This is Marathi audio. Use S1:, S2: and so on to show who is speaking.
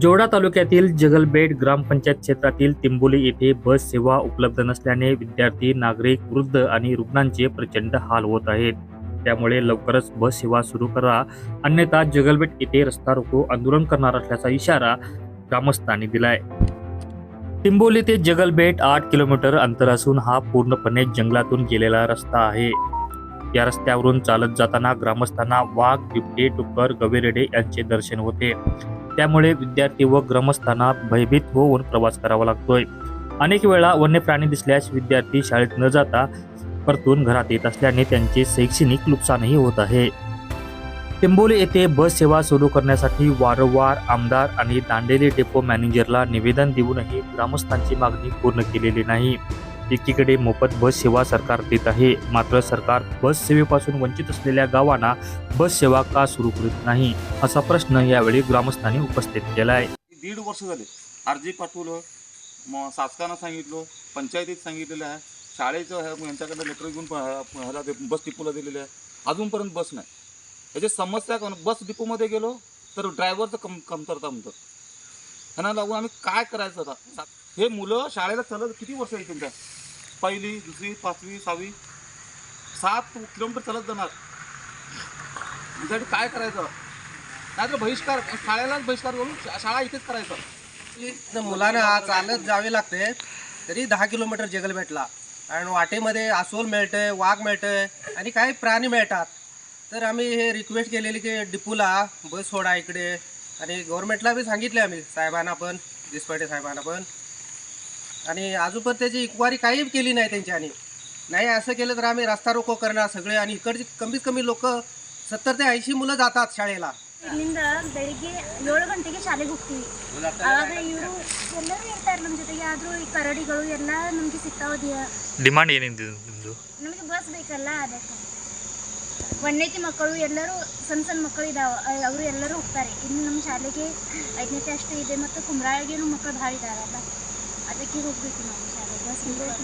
S1: जोडा तालुक्यातील जगलबेट ग्रामपंचायत क्षेत्रातील तिंबोली येथे बस सेवा उपलब्ध नसल्याने विद्यार्थी नागरिक वृद्ध आणि रुग्णांचे प्रचंड हाल होत आहेत. त्यामुळे लवकरच बस सेवा सुरू करा. अन्यथा जगलबेट येथे रस्ता रोको आंदोलन करणार असल्याचा इशारा ग्रामस्थांनी दिलाय. तिंबोली ते जगलबेट आठ किलोमीटर अंतर असून हा पूर्णपणे जंगलातून गेलेला रस्ता आहे. या रस्त्यावरून चालत जाताना ग्रामस्थांना वाघ बिबटे डुक्कर गवेरेडे यांचे दर्शन होते. त्यामुळे विद्यार्थी व ग्रामस्थांना भयभीत होऊन प्रवास करावा लागतोय. अनेक वेळा वन्य प्राणी दिसल्यास विद्यार्थी शाळेत न जाता परतून घरात येत असल्याने त्यांचे शैक्षणिक नुकसानही होत आहे. टिंबोली येथे बस सेवा सुरू करण्यासाठी वारंवार आमदार आणि दांडेली डेपो मॅनेजरला निवेदन देऊनही ग्रामस्थांची मागणी पूर्ण केलेली नाही. एकीकडे मोफत बस सेवा सरकार देत आहे. मात्र सरकार बस सेवेपासून वंचित असलेल्या गावांना बस सेवा का सुरू करीत नाही? असा प्रश्न यावेळी ग्रामस्थांनी उपस्थित केला आहे
S2: दीड वर्ष झाले. अर्जी पाठवलं मग शासकानं सांगितलं पंचायतीत सांगितलेलं आहे. शाळेचं यांच्याकडे लेटर घेऊन ह्याला बस डिपोला दिलेलं आहे. अजूनपर्यंत बस नाही. याची समस्या बस डिपोमध्ये गेलो तर ड्रायव्हरचं कम कमतरता म्हणतात. ह्यांना लागून आम्ही काय करायचं आता? सा- हे मुलं शाळेला चालत किती वर्ष येतील त्या पहिली दुसरी पाचवी सहावी? सात किलोमीटर चालत जाणार. त्यासाठी काय करायचं? नाहीतर बहिष्कार शाळेलाच बहिष्कार करून शा- शाळा इथेच करायचं.
S3: इथनं मुलांना चालत जावे लागते तरी दहा किलोमीटर जगल भेटला. आणि वाटेमध्ये अस्वल मिळतंय वाघ मिळतंय आणि काही प्राणी मिळतात. तर आम्ही हे रिक्वेस्ट केलेली की डिपूला बस सोडा इकडे. आणि गव्हर्नमेंटला बी सांगितले आम्ही साहेबांना पण दिसपाटे साहेबांना पण आणि अजून पण त्याची इक्वारी काही केली नाही त्यांच्यानी नाही असं केलं तर आम्ही रस्ता रोको करणार सगळे आणि इकडची कमीत कमी लोक सत्तर ते ऐंशी मुलं जातात शाळेला
S4: ಇಲ್ಲಿಂದ ಬೆಳಿಗ್ಗೆ ಏಳು ಗಂಟೆಗೆ ಶಾಲೆಗೆ ಹೋಗ್ತೀವಿ ಆವಾಗ ಇವರು ಎಲ್ಲರೂ ಹೇಳ್ತಾರೆ ನಮ್ಮ ಜೊತೆಗೆ ಆದರೂ ಈ ಕರಡಿಗಳು ಎಲ್ಲ ನಮಗೆ ಸಿಗ್ತಾವದಿಯ
S1: ಡಿಮಾಂಡ್ ಏನಿದೆ ನಿಮ್ಮದು
S4: ನಮಗೆ ಬಸ್ ಬೇಕಲ್ಲ ಅದಕ್ಕೆ ಒಂದನೇತಿ ಮಕ್ಕಳು ಎಲ್ಲರೂ, ಸಣ್ಣ ಸಣ್ಣ ಮಕ್ಕಳು ಇದಾವೆ, ಅವರು ಎಲ್ಲರೂ ಹೋಗ್ತಾರೆ. ಇನ್ನು ನಮ್ಮ ಶಾಲೆಗೆ ಐದನೇತಿ ಅಷ್ಟು ಇದೆ ಮತ್ತು ಕುಮ್ರಾಳಿಗೆ ಮಕ್ಕಳು ಭಾಳ ಇದ್ದಾರಲ್ಲ ಅದಕ್ಕೆ ಹೋಗ್ಬೇಕು ನಾವು ಶಾಲೆಗೆ.